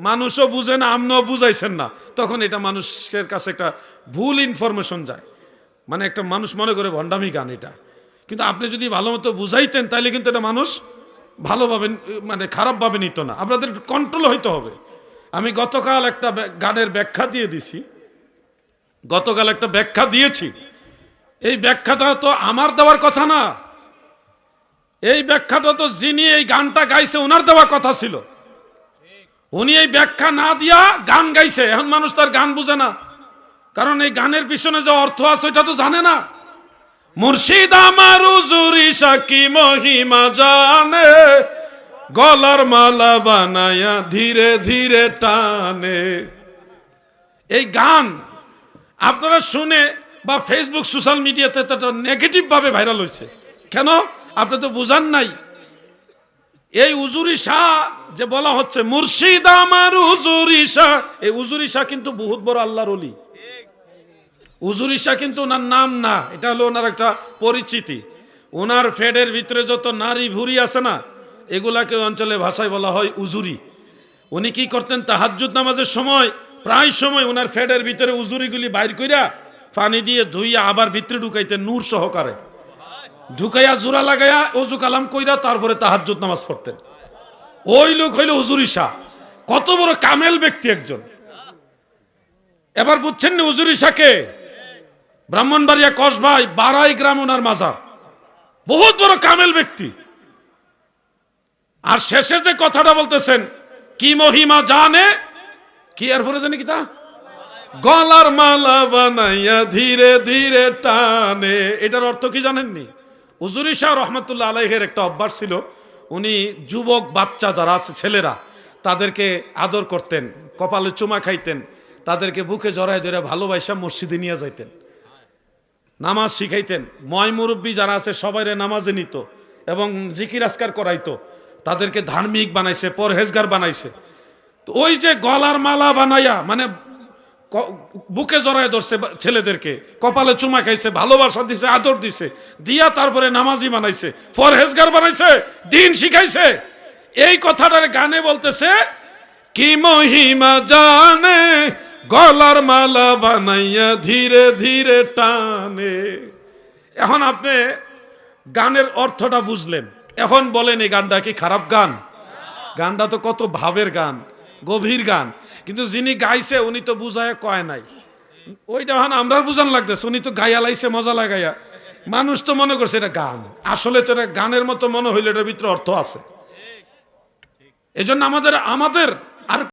মানুষও বুঝে না আপনিও বুঝাইছেন না। তখন এটা মানুষের কাছে একটা ভুল ইনফরমেশন যায়। মানে একটা মানুষ মনে করে ভণ্ডামি গান এটা। কিন্তু আপনি যদি ভালো মতো বুঝাইতেন তাহলে কিন্তু এটা মানুষ ভালোভাবে মানে খারাপভাবে নিত না। আপনাদের কন্ট্রোল হইতে হবে। আমি গতকাল একটা গানের ব্যাখ্যা দিয়ে দিছি। গতকাল একটা ব্যাখ্যা দিয়েছি। এই ব্যাখ্যাটা তো আমার দেওয়ার কথা না। এই ব্যাখ্যাটা তো যিনি এই গানটা গাইছে ওনার দেওয়ার কথা ছিল। উনি এই ব্যাখ্যা না দিয়া গান গাইছে। এখন মানুষ তার গান বুঝে না। কারণ এই গানের পিছনে যে অর্থ আছে, ওইটা তো জানে না। মুর্শিদ আমার উজুরি সাকি মহিমা জানে। গলার মালা বানায়া ধীরে ধীরে টানে। এই গান আপনারা শুনে বা ফেসবুক সোশ্যাল মিডিয়াতে তো নেগেটিভ ভাবে ভাইরাল হয়েছে। কেন? আপনি তো বুঝান নাই। এই উজুরি শাহ যে বলা হচ্ছে মুর্শিদ আমার উজুরি শাহ। এই উজুরি শাহ কিন্তু বহুত বড় আল্লাহর অলি উজুরি শাহ কিন্তু ওনার নাম না, এটা হলো ওনার একটা পরিচিতি। ওনার ফেডের ভিতরে যত নারী ভুরি আছে না, এগুলাকে অঞ্চলে ভাষায় বলা হয় উজুরি। উনি কি করতেন, তাহাজ্জুদ নামাজের সময়, প্রায় সময় ওনার ফেডের ভিতরে উজুরিগুলি বাইর কইরা পানি দিয়ে ধুইয়া আবার ভিতরে ঢুকাইতেন নূর সহকারে। ঢুকাইয়া জোড়া লাগাইয়া অজু কালাম কইরা তারপরে তাহাজ্জুদ নামাজ পড়তেন। ওই লোক হইল হুজুরি শাহ কত বড় কামেল ব্যক্তি একজন। এবার বুঝছেন না হুজুরি শাহকে ব্রাহ্মণবাড়িয়া কসবাই বারাই গ্রাম ওনার মাজার। বহুত বড় কামেল ব্যক্তি। আর শেষে যে কথাটা বলতেছেন, কি মহিমা জানে? কি এরপরে জানি কি তা? গলার মালা বানাইয়া ধীরে ধীরে টানে। এটার অর্থ কি জানেননি? হুজুরি শাহ রহমতুল্লাহ আলাইহের একটা অভ্যাস ছিল, উনি যুবক, বাচ্চা যারা আছে, ছেলেরা, তাদেরকে আদর করতেন, কপালে চুমা খাইতেন, তাদেরকে বুকে জড়ায় ধরে ভালোবাসা মসজিদে নিয়ে যাইতেন, নামাজ শিখাইতেন। ময় মুরব্বী যারা আছে সবাইরে নামাজে নিত এবং জিকির আসকার করাইতো। তাদেরকে ধার্মিক বানাইছে, পরহেজগার বানাইছে। তো ওই যে গলার মালা বানাইয়া মানে বুকে জড়ায় ধরছে ছেলেদেরকে, কপালে চুমা খাইছে, ভালোবাসা দিছে, আদর দিছে, দিয়া তারপরে নামাজি বানাইছে ফরহেজগার বানাইছে, দিন শিখাইছে। এই কথাটার গানে বলতেছে, কি মহিমা জানে, গলার মালা বানাইয়া ধীরে ধীরে টানে। এখন আপনি গানের অর্থটা বুঝলেন। এখন বলেন এই গানটা কি খারাপ গান? গানটা তো কত ভাবের গান। গভীর গান। কিন্তু যিনি গাইছে, উনি তো বুঝায় কয় নাই। ওইটা এখন আমরা বুঝান লাগতেছে, উনি তো গাইয়া লাইছে, মজা লাগাইয়া। মানুষ তো মনে করছে, এটা গান। আসলে তো এটা গানের মতো মনে হইলে এটার ভিতরে অর্থ আছে। এজন্য আমাদের আমাদের আর